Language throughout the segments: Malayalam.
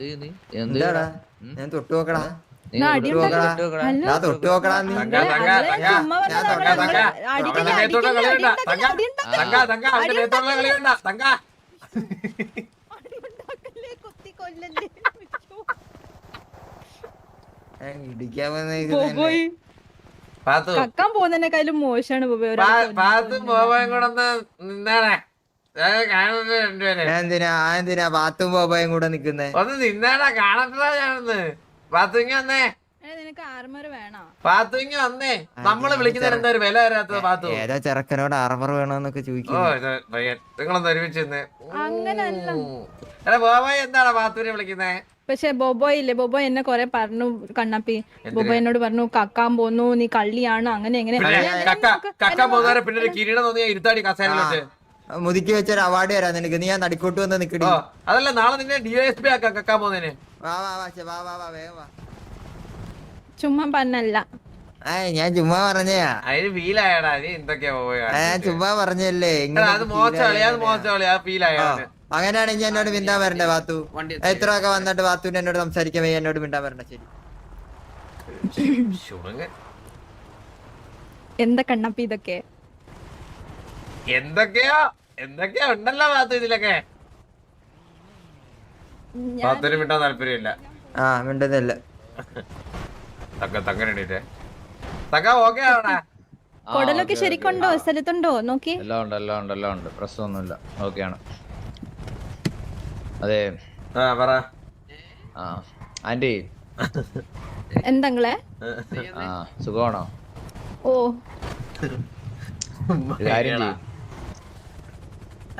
എന്ത് നീ? എന്താടാ? ഞാൻ തൊട്ട് നോക്കടാ. ഇടിക്കാൻ കക്കാൻ പോകുന്നതിനെക്കാളും മോശമാണ് പോവാൻ. പാത്തും ബോബോയും കൂടെ നിന്നാണേ. എന്തിനാ എന്തിനാ ബാത്തും ബോബായും കൂടെ നിക്കുന്നേ? ഒന്ന് നിന്നാടാ കാണട്ടാ ഞാനൊന്ന്. വന്നേ. ഏ, ആർമർ വേണോ? പാത്തുങ്ങി വന്നേ. നമ്മൾ വിളിക്കുന്നതിന് എന്താ ഒരു വില വരാത്തത് പാത്തു ഏതോ ചെറുക്കനോട് അറമർ വേണോന്നൊക്കെ നിങ്ങളൊന്ന് ഒരുമിച്ച് അങ്ങനല്ല. എടാ ബോബോയ് എന്താണ് പാത്തുവിനെ വിളിക്കുന്നേ? പക്ഷെ ബോബോയ് ഇല്ലേ? ബോബോയ് എന്നെ കൊറേ പറഞ്ഞു കണ്ണപ്പി. ബോബോയ് എന്നോട് പറഞ്ഞു കക്കാൻ പോന്നു നീ കള്ളിയാണ് അങ്ങനെ എങ്ങനെ കക്കാൻ ഞാൻ- കക്ക കക്ക പോകുന്നവരെ പിന്നെ കിരീടം തോന്നിയ ഇരുത്താടി കസേരയിലോട്ട്. മുതുക്കി വെച്ച ഒരു അവാർഡ് തരാം നിനക്ക്. നീ ഞാൻ നടിക്കോട്ട് വന്ന് നിക്കടി. ഓ അതല്ല നാളെ നിന്നെ ഡി എസ് പി ആക്കാം കക്കാൻ പോകുന്നതിന്. വാ വാ വാ ചെ, വാ വാ വാ വേഗം വാ. ചുമ്മാ പറഞ്ഞല്ല. ആ ഞാൻ ചുമ്മാ പറഞ്ഞയാ അതിന് ഫീലായടാ നീ എന്തൊക്കെയാ പോയി ആ, ഞാൻ ചുമ്മാ പറഞ്ഞല്ലേ എടാ, ഇങ്ങനെ അത് അങ്ങനെയാണെങ്കിൽ എന്നോട് മിണ്ടാൻ വരണ്ടേ വാത്തു. വണ്ടി എത്ര ഒക്കെ വന്നിട്ട് വാത്തുവിന് എന്നോട് സംസാരിക്കാൻ വയ്യ എന്നോട് മിണ്ടാൻ വരണ്ട ശരി. എന്താ കണ്ണപ്പ ഇതൊക്കെ? എന്തൊക്കെയോ? എന്തൊക്കെയോ ഉണ്ടല്ലോ പാത്തു ഇതിലൊക്കെ? ഞാൻ മിണ്ടാൻ താല്പര്യമില്ല. ആ മിണ്ടുന്നില്ല. തക്ക തക്കനിടീട്ടെ തക്ക ഓക്കെ ആവണേ. കൊടലൊക്കെ ശരിക്കുണ്ടോ? സ്ഥലത്തുണ്ടോ? നോക്കി. എല്ലാം ഉണ്ട് എല്ലാം ഉണ്ട് എല്ലാം ഉണ്ട്. പ്രശ്നമൊന്നുമില്ല. ഓക്കെയാണ് അതെ. ആ പറ. ആ ആന്റി എന്തങ്ങളെ ആ സുഖമാണോ? ഓ. കാര്യം ചെയ്യും.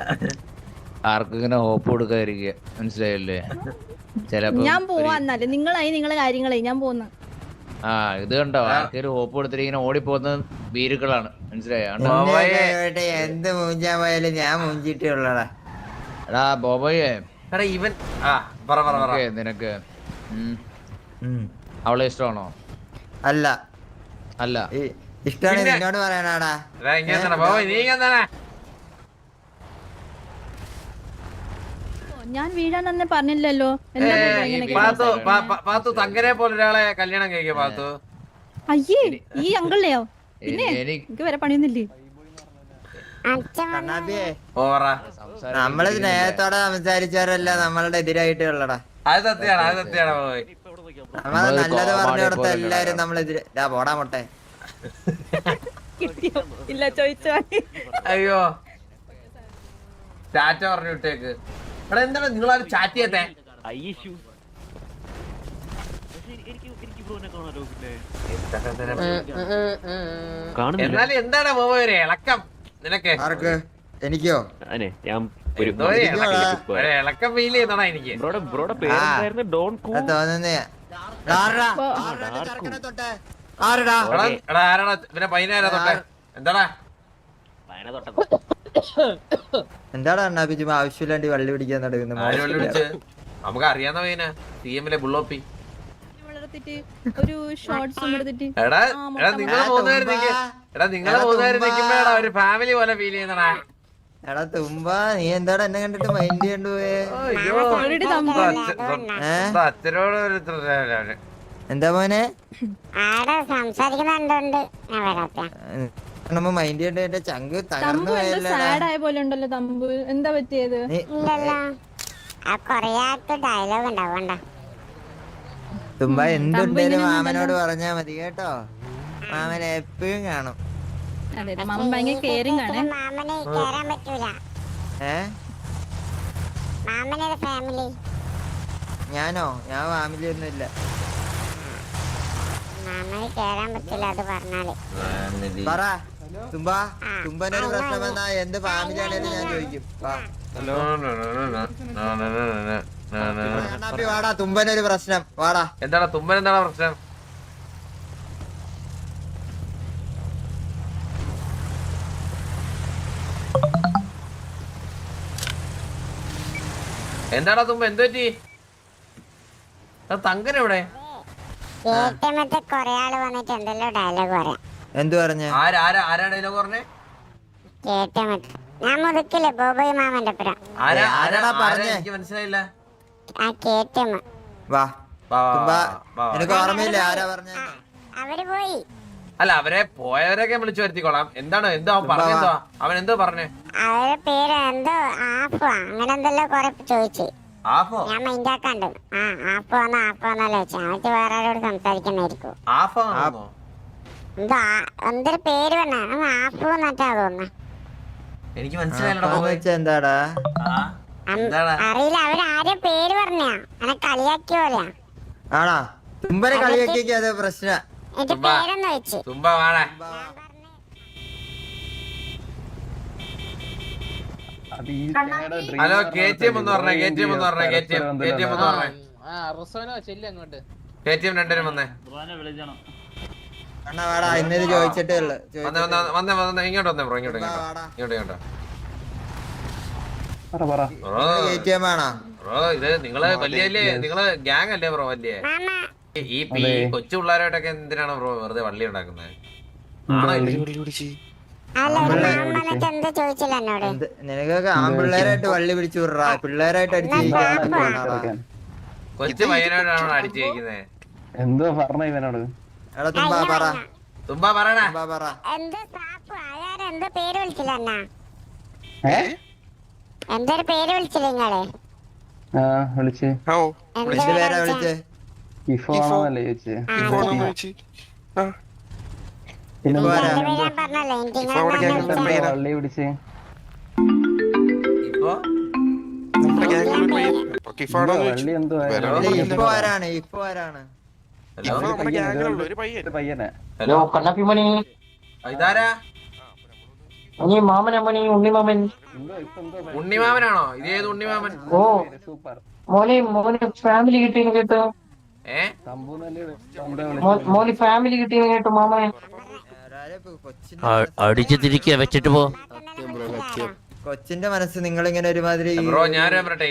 ആർക്കും ഇങ്ങനെ ഹോപ്പ് കൊടുക്കാതിരിക്കുക. മനസ്സിലായില്ലേ? ചിലപ്പോ ഞാൻ പോവാ എന്നാൽ. നിങ്ങളായി നിങ്ങളെ കാര്യങ്ങളെ ഞാൻ പോന്ന്. ആ ഇത് കണ്ടോ? ആർക്കൊരു ഹോപ്പ് കൊടുത്തിട്ട് ഇങ്ങനെ ഓടിപ്പോകുന്ന വീരുക്കളാണ് മനസ്സിലായോ? കണ്ടോ? ബോബോയെ. എന്ത് മൂഞ്ചാൻ പോയാലും ഞാൻ മൂഞ്ചിട്ടേ ഉള്ളടാ. എടാ ബോബോയെ. എടാ ഇവൻ ആ പറ പറ പറ. ഓക്കേ, നിനക്ക്. ഉം, ഉം. അവളെ ഇഷ്ടമാണോ? അല്ല. അല്ല. ഈ- ഇഷ്ടാണ് പിന്നെ- നിന്നോട് പറയാനാടാ. എടാ ഇങ്ങനെ തന്നെ. ബോബോയ് നീ ഇങ്ങനെ തന്നെ. ഞാൻ വീഴാൻ തന്നെ പറഞ്ഞില്ലല്ലോ. എന്താ ഇങ്ങനെ പാത്തു കേൾക്കുന്നത്? പാ- പാ- പാത്തു തങ്കനെ പോലെ ഒരാളെ കല്യാണം കഴിക്കുക പാത്തു. അയ്യേ ഈ അങ്കിളിലെയോ പിന്നെ എനി- എനിക്ക് എനിക്ക് വരെ പണിയൊന്നില്ലേ കണ്ണാപ്പിയേ ഓ പറ. സംസാരം നമ്മൾ സ്നേഹത്തോടെ സംസാരിച്ചവരല്ല നമ്മളുടെ എതിരായിട്ട് ഉള്ളടാ. അത് സത്യാണ് അത് സത്യാണ് ബോബോയ് നമ്മൾ നമ്മൾ നല്ലത് പറഞ്ഞു കൊടുത്ത പോലെ എല്ലാരും നമ്മളെതിരെ ഡാ പോടാ മുട്ടെ. കിട്ടിയോ? ഇല്ല ചോദിച്ചോ. അയ്യോ. ചാറ്റ പറഞ്ഞു വിട്ടേക്ക്. എടാ എന്താണ് നിങ്ങളാരും ചാറ്റ് ചെയ്യത്തെ? കാണുന്നില്ല. എന്നാലും എന്താണ് ഒരു ഇളക്കം? നിനക്ക്? ആർക്ക്? എനിക്കോ? ഞാൻ. ഇളക്കം- ഫീൽ ചെയ്യുന്നോടാ എനിക്ക്. തോന്നുന്നേ. ആരെടാ? പിന്നെ പതിനായിരം തൊട്ടെ? എന്താടാ? തൊട്ട എന്താടാ അണ്ണാ ചുമ്മാ ആവശ്യമില്ലാണ്ട് വള്ളി പിടിക്കാൻ നടക്കുന്നു. നമുക്ക് അറിയാവുന്ന പയ്യനാ സി എമ്മിലെ ബുള്ളോപ്പി ഒരു ഷോർട്ട്സും എടുത്തിട്ട് എടാ എടാ നിങ്ങൾ. എടാ നിങ്ങൾ ഒരു ഫാമിലി പോലെ ഫീൽ ചെയ്യുന്നടാ. എടാ തുമ്പാ നീ എന്താടാ എന്നെ കണ്ടിട്ട് മൈൻഡ് ചെയ്യണ്ടു പോയേ? അയ്യോ. already തമ്പു. ഏ? സ്വന്തം അച്ഛനോട് ഒരു ഇത്ര- എന്താ മോനെ? ആടെ സംസാരിക്കുന്നുണ്ട് ഞാൻ വരാത്ത നമ്മ മൈൻഡ് ചെയ്യണ്ട എന്റെ ചങ്ക് തകർന്നു തമ്പു എന്തോ സാഡ് ആയ പോലെ ഉണ്ടല്ലോ തമ്പു. എന്താ പറ്റിയത്? ഇല്ലല്ലോ. ആ കൊറയാത്ത ഡയലോഗ് ഉണ്ടാവണ്ട തുമ്പ എന്തുണ്ടേലും മാമനോട് പറഞ്ഞാ മതി കേട്ടോ. മാമൻ എപ്പോഴും കാണും. അതെ അതെ. മാമൻ ഭയങ്കര കെയറിംഗ് ആണ്. മാമന് കേറാൻ പറ്റൂല. ഏ? മാമനൊരു ഫാമിലി ഞാനോ? ഞാൻ ഫാമിലി ഒന്നും ഇല്ല. മാമന് കേറാൻ പറ്റൂല അത് പറഞ്ഞാൽ. പറ. തുമ്പ തുമ്പനൊരു പ്രശ്നം വന്നാ എന്ത് ഫാമിലി ആണേലും ഞാൻ ചോദിക്കും. വാ. കണ്ണാപ്പി വാടാ തുമ്പനൊരു പ്രശ്നം വാടാ എന്താടാ തുമ്പൻ എന്താടാ പ്രശ്നം എന്താടാ തുമ്പ എന്ത് പറ്റി തങ്കനെവിടെ എവിടെ ഏറ്റമത്തെ കൊറേ ആൾ വന്നിട്ട് എന്തെല്ലോ ഡയലോഗ് പറയാം എന്തു പറഞ്ഞ? ആരാ ആരാ ആരാ ഡയലോഗ് പറഞ്ഞേ? കേട്ടമത്തെ ഞാൻ മുതുക്കില്ലേ ബോബോയ് മാമന്റെ പുറം ആരാ ഏ, ആരാടാ എനിക്ക് മനസ്സിലായില്ല. ആ കേറ്റം വാ. വാ, വാ, വാ, വാ. നിനക്ക് ഓർമ്മയില്ല അവർ പോയി. അല്ല അവരെ പോയവരൊക്കെ വിളിച്ചു വരുത്തിക്കോളാം. എന്താണ് എന്തോ അവൻ പറഞ്ഞെന്തോ അവൻ എന്തോ പറഞ്ഞു? അവരുടെ പേര് എന്തോ ആഫോ അങ്ങനെ എന്തെല്ലോ കൊറേ ചോദിച്ചു. ആഫോ? ഞാൻ മൈൻഡാക്കാണ്ട് ആ വേറെ ആഫോ ആണോ എന്തോ ആ- എന്തൊരു പേര് പറഞ്ഞ? ആപ്പോ എന്നിട്ടാ തോന്നുന്നു. എനിക്ക് മനസ്സിലായില്ലടാ ആപ്പാന്ന് എന്താടാ? ആ, എന്താടാ? അറിയില്ല അവർ ആരും പേര് പറഞ്ഞ. എന്നെ കളിയാക്കിയ പോലെയാ. ആണാ? തുമ്പനെ കളിയാക്കിയൊക്കെ അത് പ്രശ്ന? എന്റെ തുമ്പാ. പേരൊന്ന് വെച്ച്. തുമ്പ വാണേ ഹലോ കെ ടി എം എന്ന് പറഞ്ഞേ കെ ടി എം എന്ന് പറഞ്ഞേ K T M K T M എന്ന് പറഞ്ഞേ. കെ ടി എം രണ്ടുപേരും വന്നേ. അണ്ണാ വാടാ ഇന്നത് ചോദിച്ചിട്ടേ ഉള്ളു. വന്നേ വന്നേ വന്നേ വന്നേ ഇങ്ങോട്ട് വന്നേ ബ്രോ ഇങ്ങോട്ട് ഇങ്ങോട്ട് ഇങ്ങോട്ട് ഇങ്ങോട്ട്. പറ പറ. ബ്രോ ആണോ? ബ്രോ ഇത് നിങ്ങൾ വലിയ വലിയ നിങ്ങൾ ഗ്യാങ് അല്ലേ ബ്രോ വലിയ? ഈ- പി കൊച്ചു പിള്ളേരായിട്ടൊക്കെ എന്തിനാണ് ബ്രോ വെറുതെ വള്ളി ഉണ്ടാക്കുന്നത് നിനക്കൊക്കെ ആൺപിള്ളേരായിട്ട് വള്ളി പിടിച്ചു വിടറാ. പിള്ളേരായിട്ട് അടിച്ചു കൊച്ചു പയ്യനോടാണ് അടിച്ചിരിക്കുന്നത് എന്തോ പറഞ്ഞ ഇവനോട്? എടാ തുമ്പാ പറ. തുമ്പ പറടാ തുമ്പാ പറ. എന്ത് സാപ്പ് ആയാര എന്തോ പേര് വിളിച്ചില്ല അണ്ണാ? ഏ? എന്തൊരു പേര് വിളിച്ചില്ല നിങ്ങൾ? ആ വിളിച്ച്. എന്ത് പേരാ വിളിച്ച? വിളിച്ചേ? ഇഫോ ആണോന്നല്ലേ ചോദിച്ചേ? പിന്നെ വള്ളി പിടിച്ച്. ഇപ്പൊ വള്ളി എന്തോ ഇപ്പൊ ആരാണ്? ഇപ്പൊ ആരാണ്? ഹലോ പയ്യനെ. ഹലോ കണ്ണാപ്പിമണി. മാമൻ അമ്മണി ഉണ്ണിമാമൻ ഉണ്ണി ഉണ്ണിമാമനാണോ ഇത് ഏത് ഉണ്ണിമാമൻ ഓ. സൂപ്പർ. മോനെ മോന് ഫാമിലി കിട്ടിയെന്ന് കേട്ടോ. മോന് ഫാമിലി കിട്ടിയെന്ന് കേട്ടോ മാമനെ. അടിച്ചു തിരിക്കുക വെച്ചിട്ട് പോ. കൊച്ചിന്റെ മനസ്സ് നിങ്ങൾ ഇങ്ങനെ ഒരുമാതിരി ബ്രോ ഞാനും പറയട്ടെ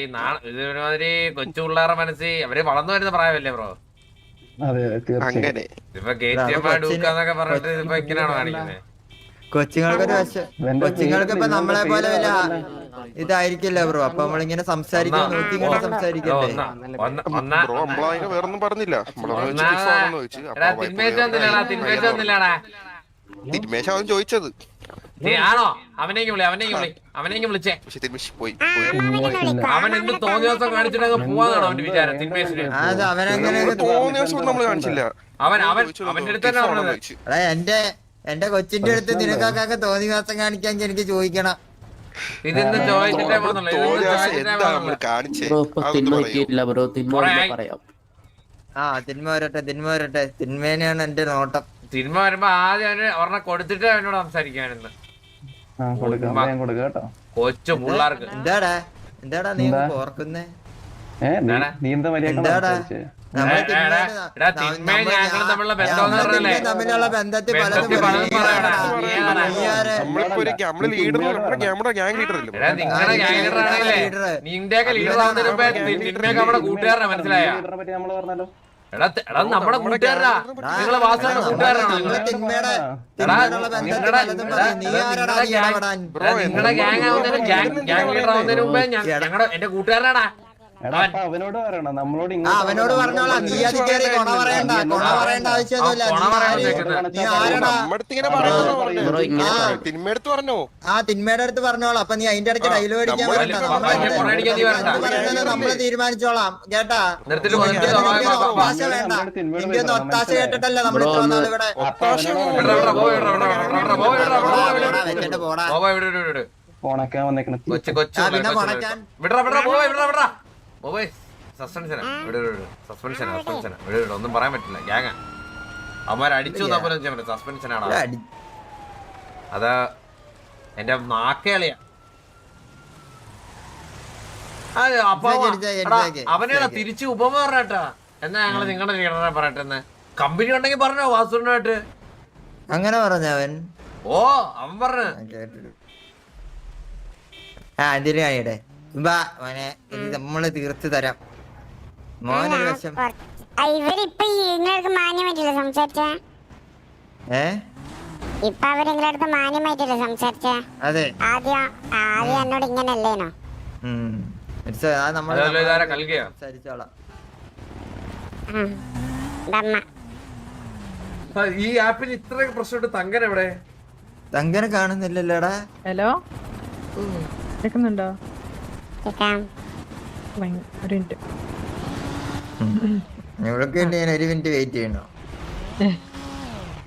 ഒരുമാതിരി കൊച്ചു പിള്ളേരുടെ മനസ്സിൽ അവർ വളർന്നു വരുന്ന പ്രായമല്ലേ ബ്രോ? കൊച്ചുങ്ങൾക്ക് ഇപ്പൊ നമ്മളെ പോലെ വല്ല ഇതായിരിക്കില്ല ബ്രോ? അപ്പൊ നമ്മളിങ്ങനെ സംസാരിക്കാൻ നോക്കി ഇങ്ങനെ സംസാരിക്കണ്ടേ ബ്രോ നമ്മളതിനെ വേറൊന്നും പറഞ്ഞില്ല. തിന്മേശ ചോദിച്ചത്. ആണോ? അവനേക്ക് വിളി അവനേക്ക് വിളി അവനേക്ക് വിളിച്ചേ. പക്ഷെ തിരുമേശ പോയി ആ പോയി. അമ്മാമനെ വിളിക്കും അവൻ എന്ത് തോന്നിയ ദിവസം കാണിച്ചിട്ട് അങ്ങ് പോവാന്നാണ് അവന്റെ വിചാരം തിന്മേശിന് ആ, അത് അവനങ്ങനെ നമ്മൾ തോന്നിയ ദിവസം നമ്മൾ കാണിച്ചില്ല. അവൻ അവൻ ചോദിച്ചത് അവന്റെ അടുത്ത് തന്നെ കിഫാണെന്ന് പറഞ്ഞത് ചോദിച്ചു. എടാ എന്റെ എന്റെ കൊച്ചിന്റെ അടുത്ത് നിനക്കൊക്കെ തോന്നി ദിവസം കാണിക്കാൻ എനിക്ക് ചോദിക്കണം. ഇതിന്ന് ചോദിച്ചിട്ടേ ആ തിന്മ വരട്ടെ തിന്മ വരട്ടെ. തിന്മേനെയാണ് എന്റെ നോട്ടം. തിന്മ വരുമ്പോ ആദ്യം അവന് ഒരെണ്ണം കൊടുത്തിട്ട് അവനോട് സംസാരിക്കാനെന്ന് കൊച്ചു പിള്ളേർക്ക് എന്താടാ എന്താടാ നീ എന്താ? ഓർക്കുന്നേ ഏ നീ- എന്താടാ? നീ എന്താ മര്യാദ എന്താടാ? നമ്മൾ എടാ, എടാ, തിന്മേനെ- എടാ, ന- തിന്മയും നമ്മൾ ഞങ്ങളും ഞാൻ- തമ്മിലുള്ള ബന്ധം എന്ന് ഞങ്ങളും പറഞ്ഞല്ലേ? തിന്മയും തമ്മിലുള്ള ബന്ധത്തിൽ പലതും ബന്ധത്തിൽ പറയും. പലതും പറയടാ. നീ നീ ആരാ? ആരാ? നീ ആരാ? നമ്മളിപ്പോ ഒരു നമ്മൾ ലീഡർ നിന്റെയൊക്കെ ആവുന്നതിന് മുമ്പേ തിന്മയൊക്കെ നമ്മുടെ കൂട്ടുകാരനാ മനസ്സിലായ എടാ എടാ നമ്മുടെ കൂട്ടുകാരനാ നിങ്ങളെ വാസുവിന്റെ കൂട്ടുകാരനാണോ നിങ്ങളുടെ ഗ്യാങ് ആവുന്നതിന് ഗ്യാങ് ലീഡർ ആവുന്നതിന് മുമ്പേ ഞങ്ങളുടെ എന്റെ കൂട്ടുകാരനാടാ. അവനോട് പറയണോ. നമ്മളോട് ആ അവനോട് പറഞ്ഞോളാം. നീ അത് കയറി കൊണ പറയണ്ട കൊണ പറയേണ്ട ആവശ്യമൊന്നുമില്ല ആ, തിന്മയുടെ അടുത്ത് പറഞ്ഞോളാം. അപ്പൊ നീ അതിന്റെ അടുത്ത് ഡയലോഗ് അടിക്കാൻ. വലിയ- നമ്മൾ തീരുമാനിച്ചോളാം. കേട്ടാ. ഒത്താശ വേണ്ട. ഇന്ത്യ ഒത്താശ കേട്ടിട്ടല്ല നമ്മൾ ഇത്ര നാൾ ഇവിടെ വെച്ചിട്ട് പോടാ. വന്നേക്കണ. കൊച്ചു കൊച്ചു ആ, പിള്ളേർ, പിന്നെ കൊച്ചു മുടക്കാൻ. പോയി സസ്പെൻഷനാ. വിട് വിട് വിട്. സസ്പെൻഷനാ സസ്പെൻഷനാ. വിട് വിട് ഒന്നും പറയാൻ പറ്റില്ല. ഗ്യാങ്ങാ. അവന്മാർ അടിച്ചു എന്നാ പോലും ചെയ്യാൻ പറ്റില്ല. സസ്പെൻഷനാണ്? അത് എന്റെ നാക്കേളിയാ. ഇടിച്ചേക്ക്. തിരിച്ച് ഉപമ പറഞ്ഞേട്ടാ എന്നാ ഞങ്ങൾ നിങ്ങളുടെ ലീഡറെ പറയട്ടെ എന്ന് കമ്പനി ഉണ്ടെങ്കിൽ പറഞ്ഞോ വാസുവിനായിട്ട് അങ്ങനെ പറഞ്ഞവൻ ഓ അവൻ പറഞ്ഞു. ആ എന്തിനു മോനെ. ഇത് നമ്മൾ തീർത്ത് തരാം. മോനൊരു വശം ആ, ഇവരിപ്പൊ ഈ നിങ്ങൾക്ക് മാന്യമായിട്ടില്ല സംസാരിച്ച? ഏ? ഇപ്പൊ അടുത്ത് മാന്യമായിട്ടില്ല സംസാരിച്ച? അതെ. ആദ്യം ആദ്യം എന്നോട് ഇങ്ങനല്ലേനോ ആപ്പിന് ഇത്രയൊക്കെ പ്രശ്നമുണ്ട്. തങ്കൻ എവിടെ? തങ്കനെ കാണുന്നില്ലല്ലോടാ? ഹലോ? കേൾക്കുന്നുണ്ടോ ഒരു മിനിറ്റ്. ഇവൾക്ക് വേണ്ടി ഞാൻ ഒരു മിനിറ്റ് വെയിറ്റ് ചെയ്യണോ?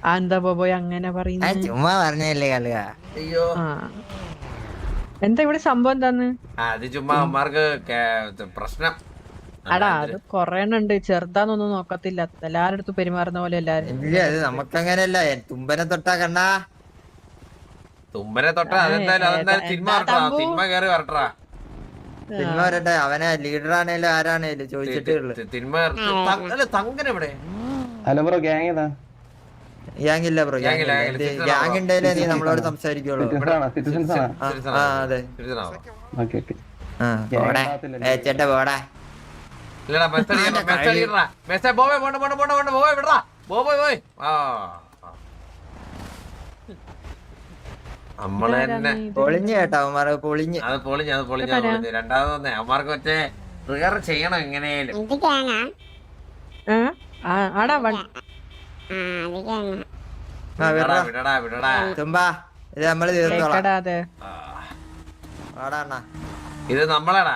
ആ എന്താ ബോബോയ് അങ്ങനെ ആ പറയുന്നത് ചുമ്മാ പറഞ്ഞല്ലേ കളുക അയ്യോ. ആ. എന്താ ഇവിടെ സംഭവം എന്താന്ന്? ആ, അത് ചുമ്മാ അമ്മമാർക്ക് കേ- പ്രശ്നം. അടാ അത് കൊറേ ഉണ്ട്. ചെറുതാന്നൊന്നും നോക്കത്തില്ല. എല്ലാരുടെ അടുത്ത് പെരുമാറുന്ന പോലെ എല്ലാരും ഇല്ല അത് നമുക്കങ്ങനെയല്ല. തുമ്പനെ തൊട്ടാ കണ്ണാ. തുമ്പനെ തൊട്ട. അതെന്തായാലും അതെന്തായാലും തിന്മ തിന്മ കയറി വരട്ടാ സിനിമ വരട്ടെ. അവനെ ലീഡർ ആണേലും ആരാണേലും ചോദിച്ചിട്ടേ ഉള്ളു. തിന്മ ത- അല്ല തങ്കൻ എവിടെ? ഹലോ ബ്രോ ഗ്യാങ് ഏതാ? ഗ്യാങ് ഇല്ല ബ്രോ ഗ്യാങ് ഇല്ല. ഗ്യാങ് ഉണ്ടായാലേ നീ നമ്മളോട് സംസാരിക്കുള്ളൂ. ആ? അതെ. ആ പോടാ. പോടാ. ഇല്ലടാ പോണ്ട പോണ്ട പോണ്ട പോണ്ട പോവേ പോയി ആ ആ. നമ്മൾ തന്നെ. പൊളിഞ്ഞ് കേട്ടോ അവന്മാർ പൊളിഞ്ഞ്. അത് പൊളിഞ്ഞ് അത് പൊളിഞ്ഞ് അത് പൊളിഞ്ഞ് രണ്ടാമത് വന്നേ അമ്മമാർക്ക് മറ്റേ ട്രിഗർ ചെയ്യണം എങ്ങനെയാലും. വിടടാ. വിടടാ തുമ്പാ ഇത് നമ്മൾ തീർത്തോളാം. ഇത് നമ്മളാടാ.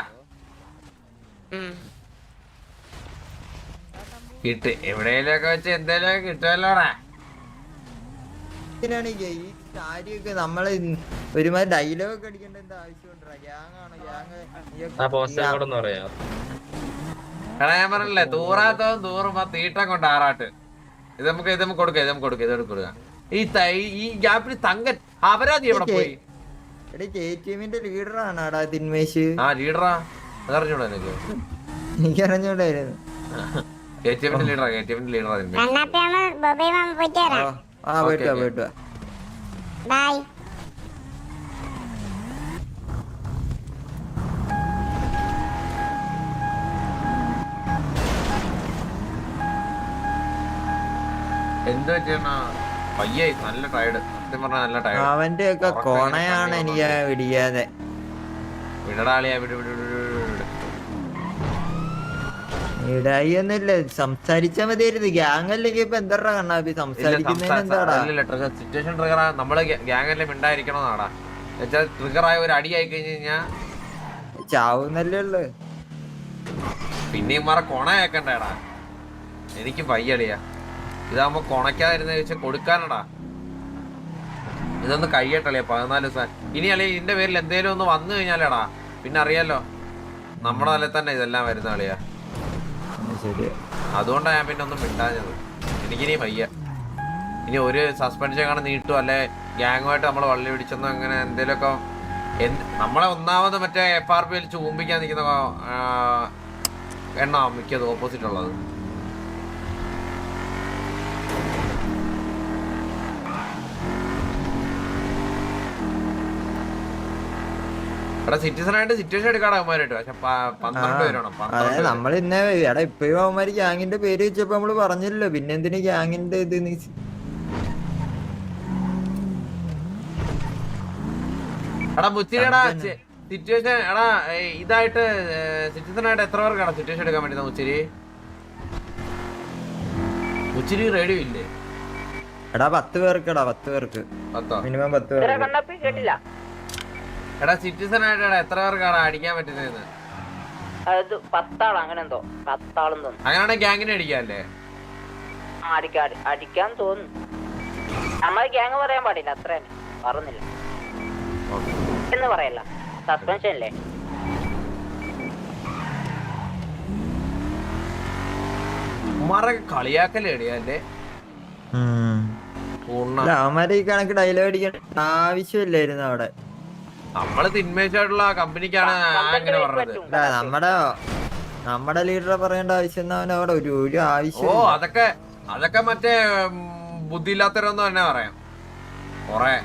കിട്ട്. എവിടെയെങ്കിലൊക്കെ വെച്ച് എന്തേലും കിട്ടുമല്ലോടാ ഇതിനാണ് ഈ കാര്യൊക്കെ കാര്യമൊക്കെ നമ്മൾ ഒരുമാതിരി ഡയലോഗ് ഒക്കെ അടിക്കേണ്ട എന്താ ആവശ്യമുണ്ടാ? ഗ്യാങ് പറഞ്ഞില്ലേ തൂറാത്തവൻ തൂറുമ്പോ തീട്ടം കൊണ്ട് ആറാട്ട്. ഇത് നമുക്ക് ഇത് നമുക്ക് കൊടുക്കാം ഇത് നമുക്ക് കൊടുക്കാം ഇത് കൊടുക്കുക കൊടുക്കാം. ഈ തൈ- ഈ ഗ്യാപ്പിൽ തങ്കൻ അപരാധി എവിടെ പോയി? എടീ കെ ടി എമ്മിന്റെ ലീഡറാണ് ആടാ തിന്മേശ് ആ ലീഡറാ അതറിഞ്ഞൂടാ എനിക്ക് എനിക്കറിഞ്ഞൂടായിരുന്നു. കെ ടി എമ്മിന്റെ ലീഡറാ കെ ടി എമ്മിന്റെ ലീഡറാ ഇതിന്റെ ആ പോയിട്ട് പോയിട്ട് ബൈ. എന്ത് നല്ല ടയർഡ് സത്യം പറഞ്ഞാൽ നല്ല ടയർഡ് അവന്റെ ഒക്കെ കോണയാണ് എനിക്ക് വിടിയാതെ. വിടടാളിയാ വിടു വിടു വിട് വിട് വിട്. ഇടായി ഒന്നുമില്ല. സംസാരിച്ചാ മതിയായിരുന്നു. ഗ്യാങ് അല്ലെങ്കിൽ ഇപ്പൊ എന്താ കണ്ണാപ്പി സംസാരിക്കുന്നേ സംസാരിക്കുന്നതിന് എന്താടാ. നമ്മൾ ഗ്യാങ്ങല്ലേ മിണ്ടായിരിക്കണമെന്നാടാ എന്നുവെച്ചാൽ ട്രിഗർ ആയ ഒരു അടി ആയി കഴിഞ്ഞു കഴിഞ്ഞാ ചാവുന്നല്ലേ ഉള്ളു. പിന്നെയും മാറ കൊണ കേക്കണ്ടേടാ. എനിക്ക് പയ്യടിയാ ഇതാകുമ്പോ കൊണക്കാതിരുന്ന ചോദിച്ചാൽ കൊടുക്കാനടാ. ഇതൊന്ന് കഴിയട്ടെ പതിനാല് ദിവസം. ഇനി അല്ലേ ഇതിന്റെ പേരിൽ എന്തേലും ഒന്ന് വന്നു കഴിഞ്ഞാലേടാ. പിന്നെ അറിയാലോ നമ്മുടെ തന്നെ ഇതെല്ലാം വരുന്ന കളിയാ. അതുകൊണ്ടാണ് ഞാൻ പിന്നെ ഒന്നും മിണ്ടാഞ്ഞത്. എനിക്കിനി വയ്യ. ഇനി ഒരു സസ്പെൻഷൻ കാണാൻ നീട്ടും അല്ലെ ഗ്യാങ്ങുമായിട്ട് നമ്മൾ വള്ളി പിടിച്ചെന്നോ അങ്ങനെ എന്തേലൊക്കെ എന്ത് നമ്മളെ ഒന്നാമത് മറ്റേ എഫ് ആർ പിയിൽ ചൂമ്പിക്കാൻ നിൽക്കുന്ന എണ്ണ മിക്കത് ഓപ്പോസിറ്റ് ഉള്ളത് എടാ സിറ്റിസൺ ആയിട്ട് സിറ്റുവേഷൻ എടുക്കാടാ അവന്മാരായിട്ട് പക്ഷെ പ- പന്ത്രണ്ട് പേരാണ് അതെ. നമ്മൾ ഇന്നെ എടാ ഇപ്പഴും അവന്മാര് ഗ്യാങ്ങിന്റെ പേര് വെച്ചപ്പോ നമ്മൾ പറഞ്ഞില്ലല്ലോ. പിന്നെ എന്തിനു ഗ്യാങ്ങിന്റെ ഇത് നീ എടാ മുച്ചിരിടാ സിറ്റുവേഷൻ എടാ ഇതായിട്ട് സിറ്റിസൺ ആയിട്ട് എത്ര പേർക്കാണ് സിറ്റുവേഷൻ എടുക്കാൻ വേണ്ടി മുച്ചിരി? മുച്ചിരി റേഡിയോ ഇല്ലേ? എടാ പത്ത് പേർക്കെടാ പത്ത് പേർക്ക്. മിനിമം പത്ത് പേർക്ക്. എടാ സിറ്റിസൺ ആയിട്ടാണ് എത്ര പേർക്കാണ് അടിക്കാൻ പറ്റുന്നത് അത് പത്താൾ അങ്ങനെ എന്തോ. പത്താളും തോന്നുന്നു. അങ്ങനെയാണെങ്കിൽ ഗ്യാങ്ങിനെ അടിക്കാല്ലേ? ആ, അടിക്കാ അടിക്കാൻ തോന്നുന്നു. നമ്മൾ ഗ്യാങ് പറയാൻ പാടില്ല അത്ര. തന്നെ പറഞ്ഞില്ല. എന്ന് പറയല്ല. സസ്പെൻഷൻ അല്ലേ? അവന്മാര് ഈ കണക്ക് ഡയലോഗ് അടിക്കേണ്ട ആവശ്യമില്ലായിരുന്നു അവിടെ. നമ്മൾ തിന്മേശായിട്ടുള്ള കമ്പനിക്കാണ് അങ്ങനെ പറഞ്ഞത്. നമ്മുടെ നമ്മടെ നമ്മടെ ലീഡറെ പറയേണ്ട ആവശ്യം അവിടെ? ഒരു ഒരു ആവശ്യം ഓ അതൊക്കെ അതൊക്കെ മറ്റേ ബുദ്ധിയില്ലാത്തവരൊന്നും തന്നെ പറയാം. കൊറേ.